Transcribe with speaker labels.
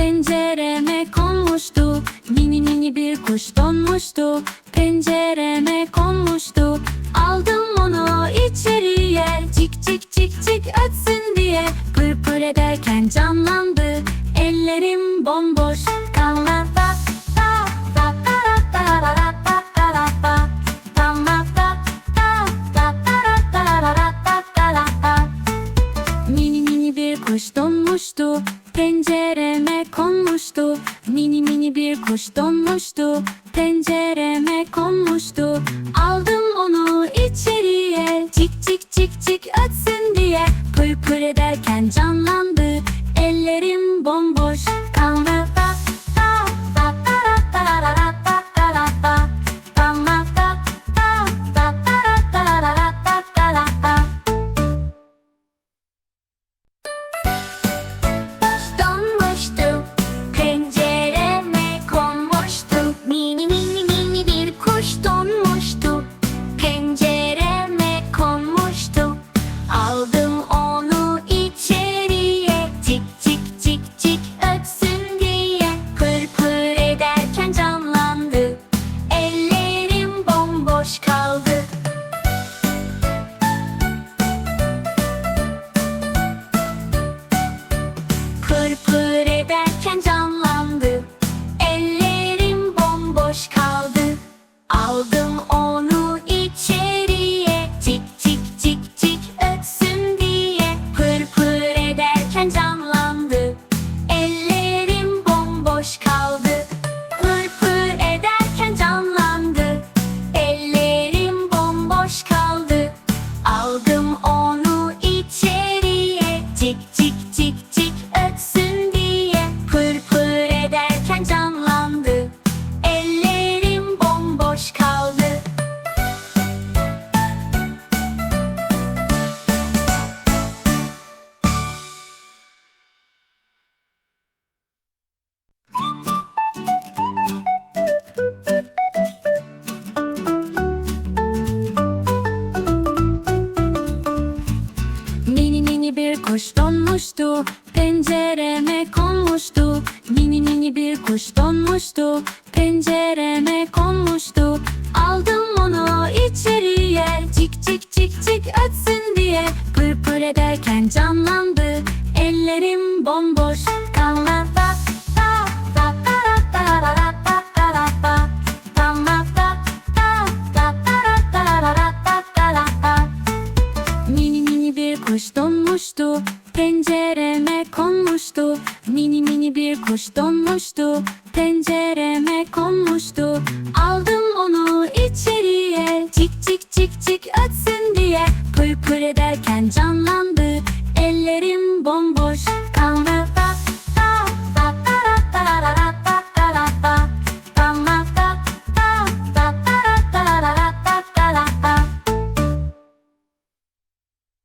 Speaker 1: Pencereme konmuştu. Mini mini bir kuş donmuştu. Pencereme konmuştu. Aldım onu içeriye. Cik cik cik cik ötsün diye. Pır pır ederken canlandı. Ellerim bomboş. Pencereme konmuştu. Mini mini bir kuş donmuştu. Pencereme konmuştu. Aldım onu içeriye. Cik cik cik cik ötsün diye. Pır pır ederken canlandı. Ellerim bomboş kaldı kuş donmuştu Pencereme konmuştu. Mini mini bir kuş donmuştu Pencereme konmuştu. Aldım onu içeriye Cik cik cik cik ötsün diye. Pır pır ederken canlandı kuş donmuştu Pencereme konmuştu. Aldım onu içeriye Cik cik cik cik ötsün diye. Pır pır ederken canlandı